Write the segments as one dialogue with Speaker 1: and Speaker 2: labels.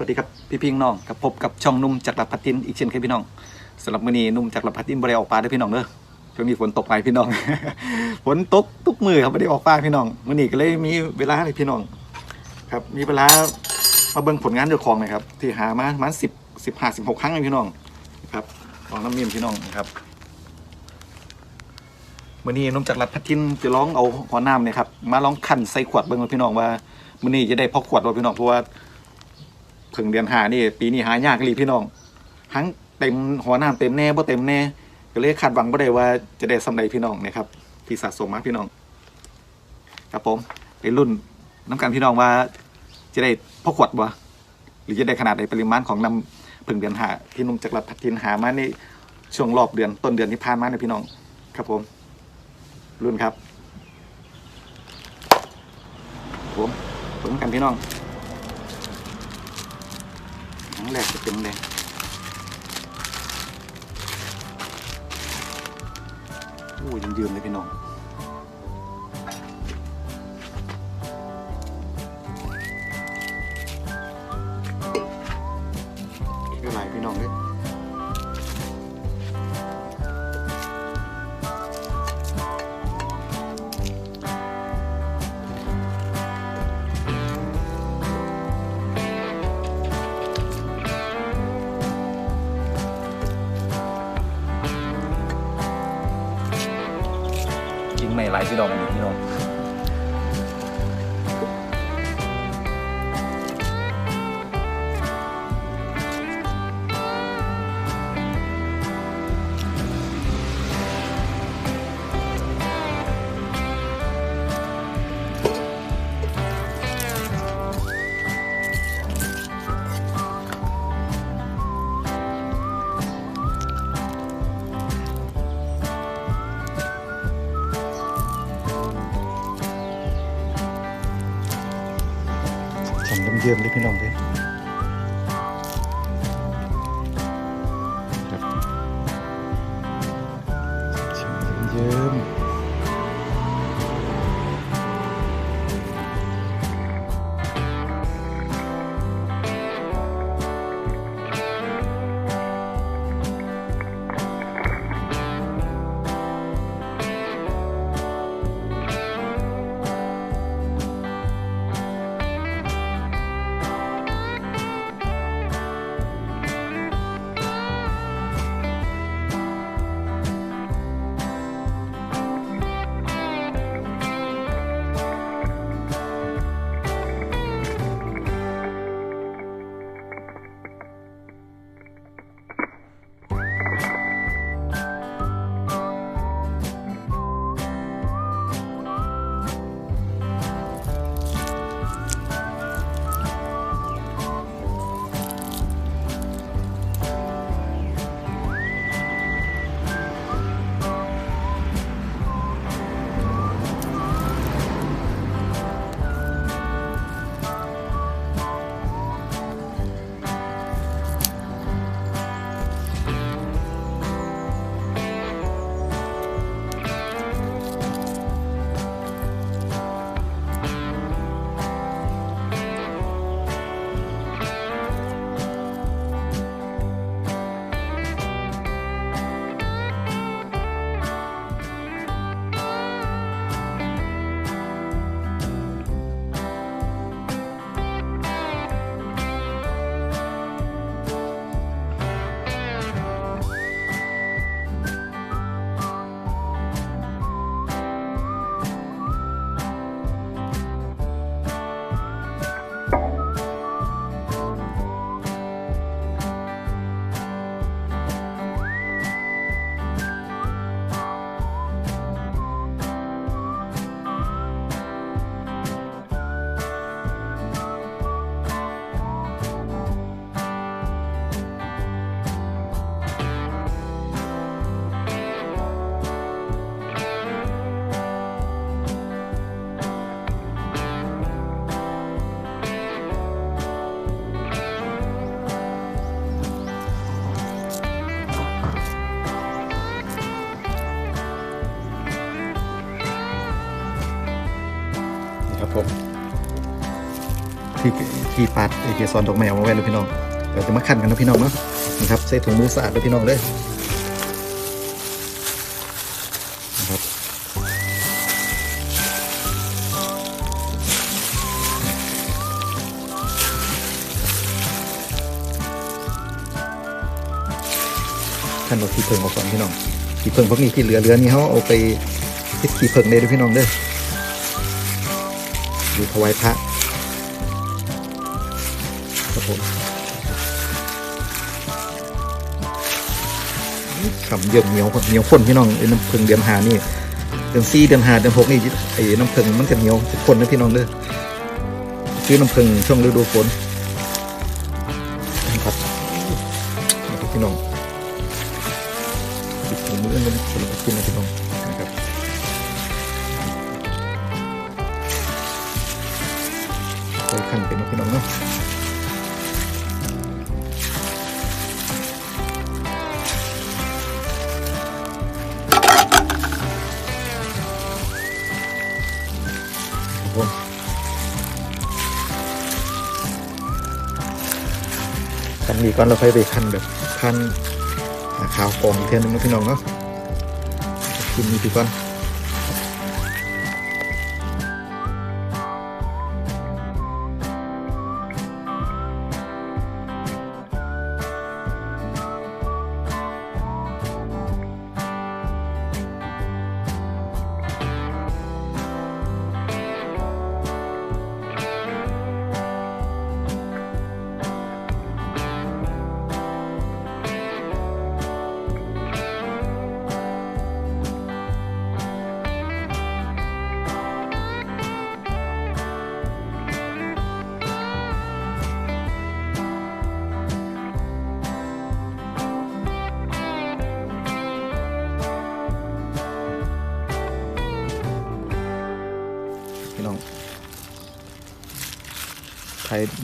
Speaker 1: วัสดีครับพี่พิงน้องกับพบกับช่องนุ่มจากรพัดตินอีกเช่นเคยพี่น้องสำหรับมื้อนี้นุ่มจากรพัดตินบริออกปลาด้อพี่น้องเด้อช่วงนี้ฝนตกไปพี่น้อง ฝนตกทุกมือครับไม่ได้ออกปลาพี่น้องมื้อนี้ก็เลยมีเวลาให้พี่น้อง ครับมีเวลามาเบิ่งผลงานเจ้าของหนะครับที่หามาประมาณสิบสิบห้าสิบหกครั้งเลยพี่น้องครับของน้ำมีมพี่น้องนะครับมื้อนี้นุ่มจากรพัดตินจะลองเอาหัวน้ำเนี่ยครับมาลองคันใส่ขวดเบิ่งว่าพี่น้องว่ามื้อนี้จะได้พอขวดว่าพี่น้องเพราะว่า เพิ่งเดือนหานี่ปีนี้หายากอีหลีพี่น้องทั้งเต็มหัวน้ำเต็มแน่บ่เต็มแน่ก็เลยคาดหวังบ่ได้ว่าจะได้สำใดพี่น้องนะครับที่สะสมมาพี่น้อง ครับผมไปรุ่นน้ำกันพี่น้องว่า จะได้พอขวดบ่หรือจะได้ขนาดใดปริมาณของน้ำพึ่งเดือนหาที่นุ่มจากรัฐทินหามาในช่วงรอบเดือนต้นเดือนที่ผ่านมาเนี่ยพี่น้อง ครับผม รุ่นครับผมเพิ่งกันพี่น้อง แรกจะเป็นแดงโอ้ยยืมๆเลยพี่น้อง กินไม่หลายพี่ เยิ้มเล็กน้องเลยครับฉ่ำเยิ้ม ผมที่ที่ปาดเกสรดอกไม้เอามาไว้เลยพี่น้องเดี๋ยวจะมาคั่นกันนะพี่น้องเนาะนะครับใส่ถุงมือสะอาดเลยพี่น้องเลยนะครับขั้นเอาขี้เพิงออกก่อนพี่น้องขี้เพิงพวกนี้ที่เหลือเหลือนี่เขาเอาไปเฮ็ดขี้เพิงเลยด้อพี่น้องเด้อ อยู่ถวายพระครับผมขำเยิ่มเหนียวเหนียวข้นพี่น้องไอ้น้ำเพิงเดือนหานี่เดือนสี่เดือนห้าเดือนหกนี่ไอ้น้ำเพิงมันจะเหนียวข้นนะพี่น้องเด้อซื้อน้ำเพิงช่วงฤดูฝนนะครับพี่น้องปิดถุงมือมันสำหรับกินนะพี่น้อง น้องเนาะคันนี้ก่อนเราค่อยไปขั้นแบบขั้นขาวกองอีกเทียนหนึงนะพี่น้องเนาะกินนี้ดีก่อน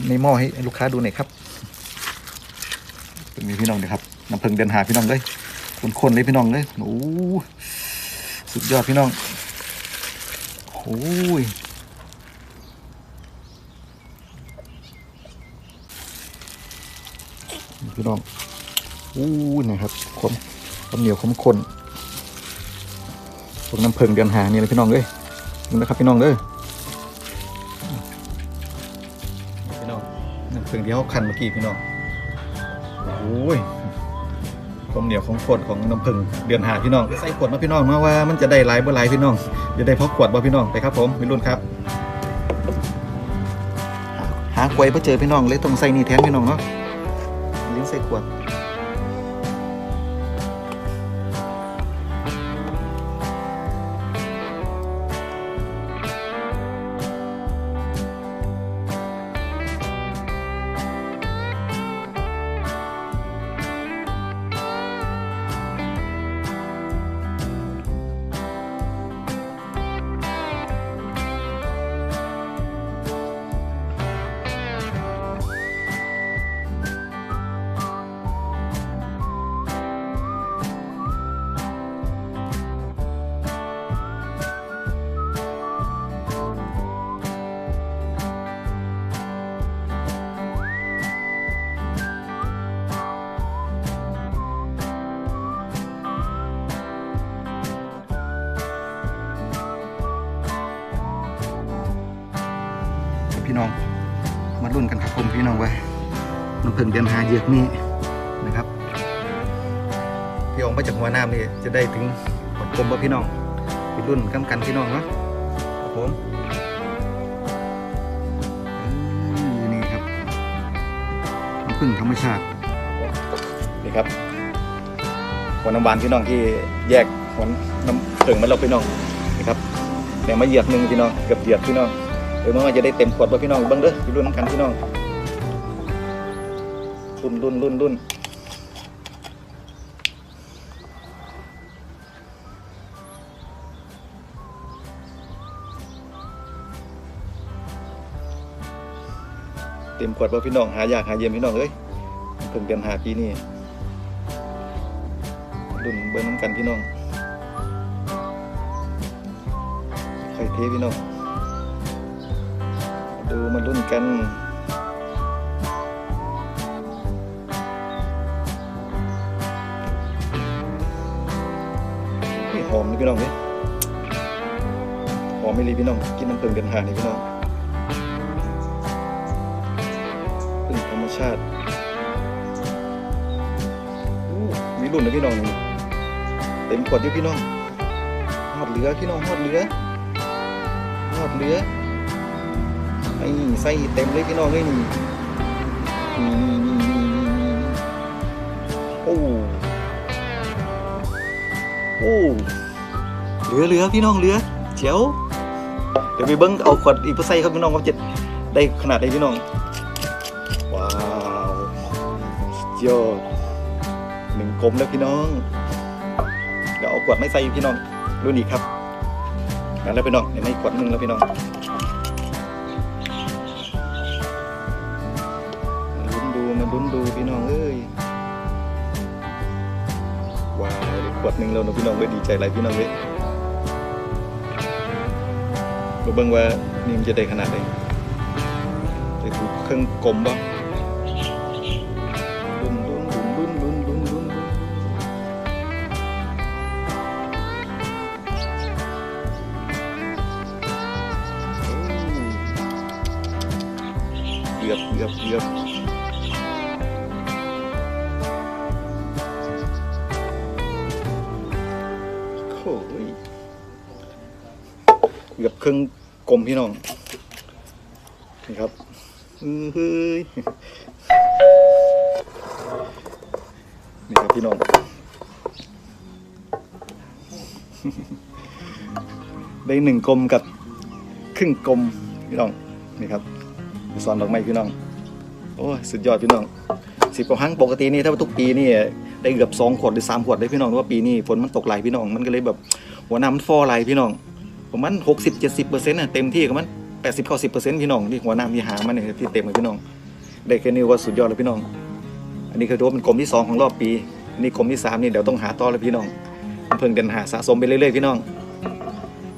Speaker 1: ในหม้อให้ลูกค้าดูหน่อยครับเป็นไงพี่น้องเดี๋ยครับน้ำผึ้งเดินหาพี่น้องเลยคนๆเลยพี่น้องเลยโอ้สุดยอดพี่น้องโอ้ยพี่น้องอู้นะครับความความเหนียวความข้นพวกน้ำผึ้งเดินหานี่เลยพี่น้องเลยนี่นะครับพี่น้องเลย ถึงที่เขาคันเมื่อกี้พี่น้องโอ้ยความเหนียวของขวดของน้ำผึ้งเดือนหาพี่น้องใส่ขวดมาพี่น้องมาว่ามันจะได้หลายบ่หลายพี่น้องจะได้พอขวดบ่พี่น้องไปครับผมพี่รุ่นครับ หาหากล้วยไปเจอพี่น้องเลยต้องใส่นี่แทนพี่น้องเนาะลิ้นใส่ขวด พี่น้อง มารุ่นกันครับผมพี่น้องไว้น้ำผึ้งเดือนหาเยือกนี่นะครับพี่ออกมาจากหัวน้ำนี่จะได้ถึงขดกลมบ่พี่น้องไปรุ่นกันกันพี่น้องเนาะครับผมอือนี่ครับน้ำผึ้งธรรมชาตินี่ครับหัวน้ำหวานพี่น้องที่แยกหัวน้ำผึ้งมาแล้วพี่น้องนี่ครับแดงมาเหยียดหนึ่งพี่น้องเกือบเหยียดพี่น้อง ออเมื่อวานจะได้เต็มขวดบ่พี่น้องเบิ้งเด้อพี่รุ่นน้ำกันพี่น้องรุ่นรุ่นรุ่นรุ่นเต็มขวดบ่พี่น้องหายากหาเยี่ยมพี่น้องเอ้ยเพิ่งเดือนหาปีนี้รุ่นเบิ้งน้ำกันพี่น้องใครเทพี่น้องูมารุ่นกัน หอมนี่พี่น้องเนี่หอมไม่รีพี่น้อง กินน้ำตึงกันหานี่พี่น้องเป็นธรรมชาติมีรุ่นนะพี่น้องเต็มขวดอยู่พี่น้องหอดเหลือพี่น้องหอดเหลือหอดเหลือ ไอ้ใส่เต็มเลยพี่น้องเลยนี่นี่นี่นี่นี่นี่โอ้โอ้เหลือเหลือพี่น้องเหลือเจ๋วเดี๋ยวไปเบิ้งเอาขวดอีกไปใส่ครับพี่น้องว่าจะได้ขนาดไหนพี่น้องว้าวสุดยอดหนึ่งกลมแล้วพี่น้องเดี๋ยวเอาขวดไม่ใส่พี่น้องรุ่นอีกครับแล้วพี่น้องเดี๋ยวไม่ขวดหนึ่งแล้วพี่น้อง มาลุ้นดูมาลุ้นดูพี่น้องเอ้ยว้าวได้ขวดหนึ่งแล้วเนอะพี่น้องเว้ยดีใจไรพี่น้องเว้ยมาเบิ่งว่านี่มันจะได้ขนาดไหนจะถูกเครื่องกลมบ้างลุ้นลุ้นลุ้นลุ้นลุ้นลุ้นลุ้นโอ้เกือบเกือบเกือบ เครึ่งกลมพี่น้อง นี่ครับเฮ้ยนี่ครับพี่น้องได้หนึ่งกลมกับครึ่งกลมพี่น้องนี่ครับสอนดอกไม้พี่น้อง โอ้สุดยอดพี่น้องสิบกว่าครั้งปกตินี่ถ้าทุกปีนี่ได้เกือบสองขวดหรือสามขวดเลยพี่น้องว่าปีนี้ฝนมันตกไหลพี่น้อง มันก็เลยแบบหัวน้ำมันฟอไหลพี่น้อง ประมาณหกสิบเจ็ดสิบเปอร์เซ็นต์ะเต็มที่ก็มันแปดสิบเก้าสิบเปอร์เซ็นต์พี่น้องที่หัวน้ำที่หามันเนี่ยที่เต็มเลยพี่น้อง ได้แค่นี้ว่าสุดยอดเลยพี่น้อง อันนี้คือถือว่าเป็นกลมที่สองของรอบปีนนี่กลมที่สามนี่เดี๋ยวต้องหาต่อเลยพี่น้องเพิ่งเดินหาสะสมไปเรื่อยๆพี่น้อง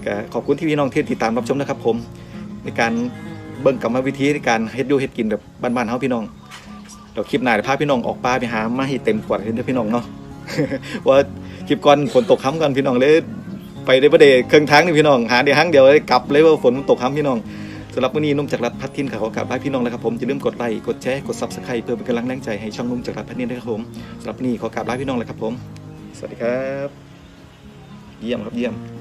Speaker 1: ก็ขอบคุณที่พี่น้องที่ติดตามรับชมนะครับผม ในการเบิ่งกรรมวิธีในการเฮ็ดยูเฮ็ดกินแบบบ้านๆเฮาพี่น้องเดี๋ยวคลิปหน้าเดี๋ยวพาพี่น้องออกป่าไปหามาให้เต็มขวดเลยเด้อพี่น้องเนาะว่าคลิปก่อนฝนตกค้ำกันพี่น้องเลย ไปได้ประเดี๋ยวเครื่องทั้งนี่พี่น้องหาเดี๋ยวห้างเดียวได้กลับเลยว่าฝนมันตกค้ำพี่น้องสำหรับวันนี้นุ่มจากรัฐพัฒทินค่ะขอกราบไหว้พี่น้องนะครับผมอย่าลืมกดไลค์กดแชร์กดซับสไครต์เพื่อเป็นกำลังแรงใจให้ช่องนุ่มจากรัฐพัฒทินด้วยครับผมสำหรับวันนี้ขอกราบไหว้พี่น้องเลยครับผม สวัสดีครับ เยี่ยมครับเยี่ยม